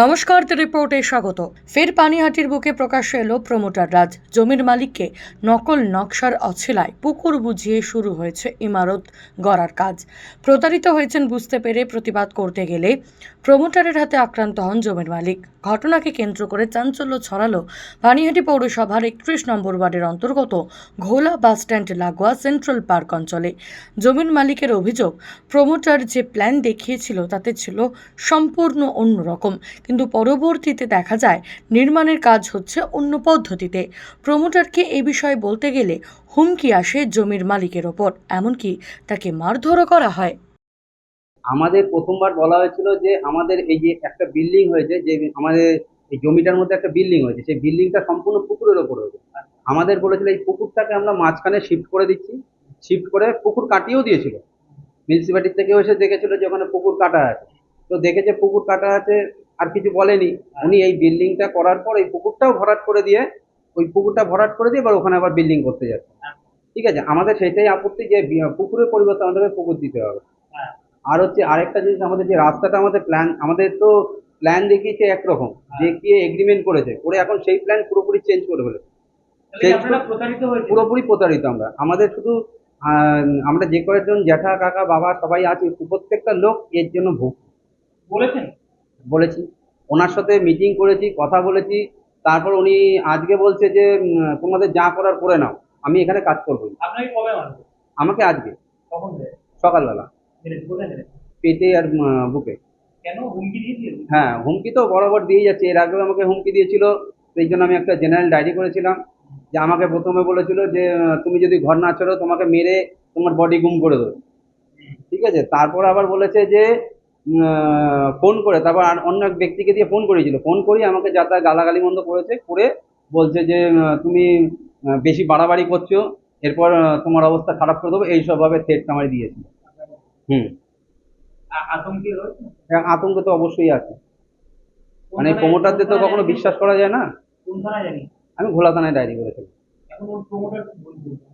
নমস্কার রিপোর্টে স্বাগত। ফের পানিহাটির বুকে প্রকাশ্যে এলো প্রমোটার রাজ। জমির মালিককে নকল নকশার অছিলায় পুকুর বুঝিয়ে শুরু হয়েছে ইমারত গড়ার কাজ। প্রতারিত হয়েছেন বুঝতে পেরে প্রতিবাদ করতে গেলে প্রমোটারের হাতে আক্রান্ত হন জমির মালিক। ঘটনাকে কেন্দ্র করে চাঞ্চল্য ছড়ালো পানিহাটি পৌরসভার একত্রিশ নম্বর ওয়ার্ডের অন্তর্গত ঘোলা বাসস্ট্যান্ড লাগোয়া সেন্ট্রাল পার্ক অঞ্চলে। জমির মালিকের অভিযোগ, প্রমোটার যে প্ল্যান দেখিয়েছিল তাতে ছিল সম্পূর্ণ অন্যরকম। কিন্তু পরবর্তীতে দেখা যায় নির্মাণের কাজ হচ্ছে অন্য পদ্ধতিতে। প্রমোটারকে এ বিষয়ে বলতে গেলে হুমকি আসে জমির মালিকের ওপর, এমনকি তাকে মারধরও করা হয়। আমাদের প্রথমবার বলা হয়েছিল যে আমাদের এই যে একটা বিল্ডিং হয়েছে, যে আমাদের এই জমিটার মধ্যে একটা বিল্ডিং হয়েছে, সেই বিল্ডিংটা সম্পূর্ণ পুকুরের ওপর হয়েছে। আমাদের বলেছিল এই পুকুরটাকে আমরা মাঝখানে শিফট করে দিচ্ছি শিফট করে পুকুর কাটিয়েও দিয়েছিল। মিউনিসিপ্যালিটি থেকেও এসে দেখেছিল যে ওখানে পুকুর কাটা আছে। তো দেখেছে পুকুর কাটা আছে আর কিছু বলেনি। উনি এই বিল্ডিংটা করার পর এই পুকুরটাও ভরাট করে দিয়ে ওই পুকুরটা ভরাট করে দিয়ে এবার ওখানে আবার বিল্ডিং করতে যাচ্ছে। ঠিক আছে? আমাদের সেটাই আপত্তি যে পুকুরের পরিবর্তে আমাদেরকে পুকুর দিতে হবে। আর হচ্ছে আরেকটা জিনিস আমাদের যে রাস্তাটা আমাদের প্ল্যান আমাদের তো প্ল্যান দেখিয়েছে একরকম দেখিয়ে এগ্রিমেন্ট করেছে। করে এখন সেই প্ল্যান পুরোপুরি চেঞ্জ করে ফেলেছে। পুরোপুরি প্রতারিত আমরা। আমাদের শুধু আমরা যে কয়েকজন জ্যাঠা কাকা বাবা সবাই আছি প্রত্যেকটা লোক এর জন্য ভুগ বলেছেন? বলেছি। ওনার সাথে মিটিং করেছি কথা বলেছি। তারপর উনি আজকে বলছে যে তোমাদের যা করার করে নাও আমি এখানে কাজ করব আমাকে আজকে। সকালবেলা। পেটে আর বুকে। হ্যাঁ হুমকি তো বরাবর দিয়ে যাচ্ছে। এর আগেও আমাকে হুমকি দিয়েছিল। সেই জন্য আমি একটা জেনারেল ডায়েরি করেছিলাম যে আমাকে প্রথমে বলেছিল যে তুমি যদি ঘর না ছাড়ো তোমাকে মেরে তোমার বডি গুম করে দেবো। ঠিক আছে? তারপর আবার বলেছে যে ফোন করে তারপর আর অন্য এক ব্যক্তিকে দিয়ে ফোন করেছিল। ফোন করি আমাকে যা তা গালাগালি মন্দ করেছে করে বলছে যে তুমি বেশি বাড়াবাড়ি করছ এরপর তোমার অবস্থা খারাপ করে দেবো এইসবভাবে থ্রেট আমার দিয়েছিল হুম। আতঙ্কে হ্যাঁ, তো অবশ্যই আছে। মানে প্রমোটারদের তো কখনো বিশ্বাস করা যায় না? আমি ঘোলা থানায় ডায়েরি করেছিলাম।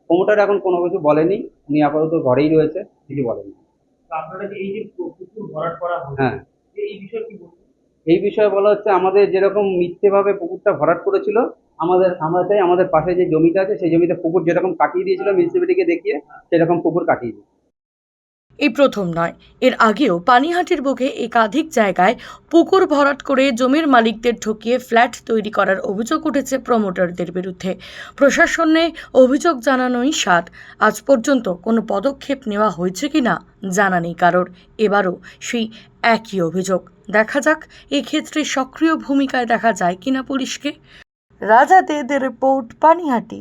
প্রমোটার এখন কোনো কিছু বলেনি উনি আপাতত ঘরেই রয়েছে কিছু বলেনি। এই হ্যাঁ। এই বিষয়ে কি বলছেন এই বিষয়ে বলা হচ্ছে আমাদের যেরকম মিথ্যেভাবে পুকুরটা ভরাট করেছিল আমাদের আমরা চাই আমাদের পাশে যে জমিটা আছে সেই জমিতে পুকুর যেরকম কাটিয়ে দিয়েছিল মিউনিসিপ্যালিটিকে দেখিয়ে সেরকম পুকুর কাটিয়ে দিই এই প্রথম নয়। এর আগেও পানিহাটির বুকে একাধিক জায়গায় পুকুর ভরাট করে জমির মালিকদের ঠকিয়ে ফ্ল্যাট তৈরি করার অভিযোগ উঠেছে প্রমোটারদের বিরুদ্ধে। প্রশাসনে অভিযোগ জানানোই সাত। আজ পর্যন্ত কোনো পদক্ষেপ নেওয়া হয়েছে কি না জানা নেই কারোর। এবারও সেই একই অভিযোগ। দেখা যাক এক্ষেত্রে সক্রিয় ভূমিকায় দেখা যায় কিনা পুলিশকে। রাজা দেদের রিপোর্ট, পানিহাটি।